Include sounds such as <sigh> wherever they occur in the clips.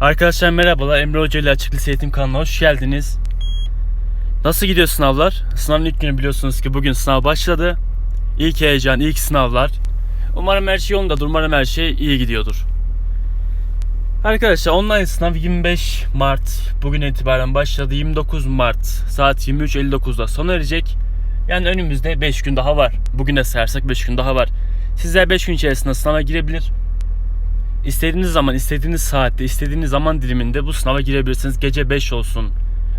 Arkadaşlar merhabalar. Emre Hoca ile Açık Lise Eğitim kanalına hoş geldiniz. Nasıl gidiyor sınavlar? Sınavın ilk günü biliyorsunuz ki bugün sınav başladı. İlk heyecan, ilk sınavlar. Umarım her şey yolundadır. Umarım her şey iyi gidiyordur. Arkadaşlar online sınav 25 Mart bugün itibaren başladı. 29 Mart saat 23.59'da sona erecek. Yani önümüzde 5 gün daha var. Bugüne sayarsak 5 gün daha var. Sizler 5 gün içerisinde sınava girebilir. İstediğiniz zaman, istediğiniz saatte, istediğiniz zaman diliminde bu sınava girebilirsiniz. Gece 5 olsun,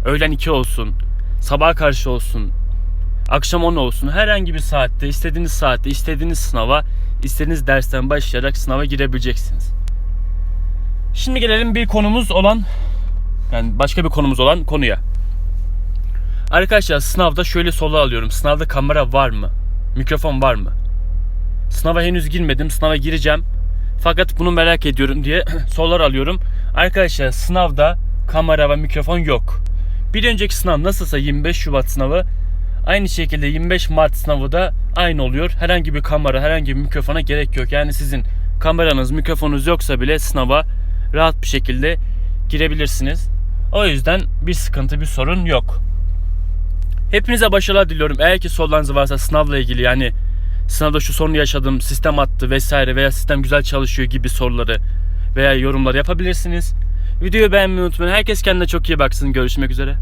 öğlen 2 olsun, sabaha karşı olsun, akşam 10 olsun. Herhangi bir saatte, istediğiniz saatte, istediğiniz sınava, istediğiniz dersten başlayarak sınava girebileceksiniz. Şimdi gelelim bir konumuz olan, yani başka bir konumuz olan konuya. Arkadaşlar sınavda şöyle soru alıyorum. Sınavda kamera var mı? Mikrofon var mı? Sınava henüz girmedim. Sınava gireceğim. Fakat bunu merak ediyorum diye <clears throat> sorular alıyorum. Arkadaşlar sınavda kamera ve mikrofon yok. Bir önceki sınav nasılsa 25 Şubat sınavı aynı şekilde 25 Mart sınavı da aynı oluyor. Herhangi bir kamera, herhangi bir mikrofona gerek yok. Yani sizin kameranız, mikrofonunuz yoksa bile sınava rahat bir şekilde girebilirsiniz. O yüzden bir sıkıntı, bir sorun yok. Hepinize başarılar diliyorum. Eğer ki sorularınız varsa sınavla ilgili yani sınavda şu sorunu yaşadım, sistem attı vesaire veya sistem güzel çalışıyor gibi soruları veya yorumlar yapabilirsiniz. Videoyu beğenmeyi unutmayın. Herkes kendine çok iyi baksın. Görüşmek üzere.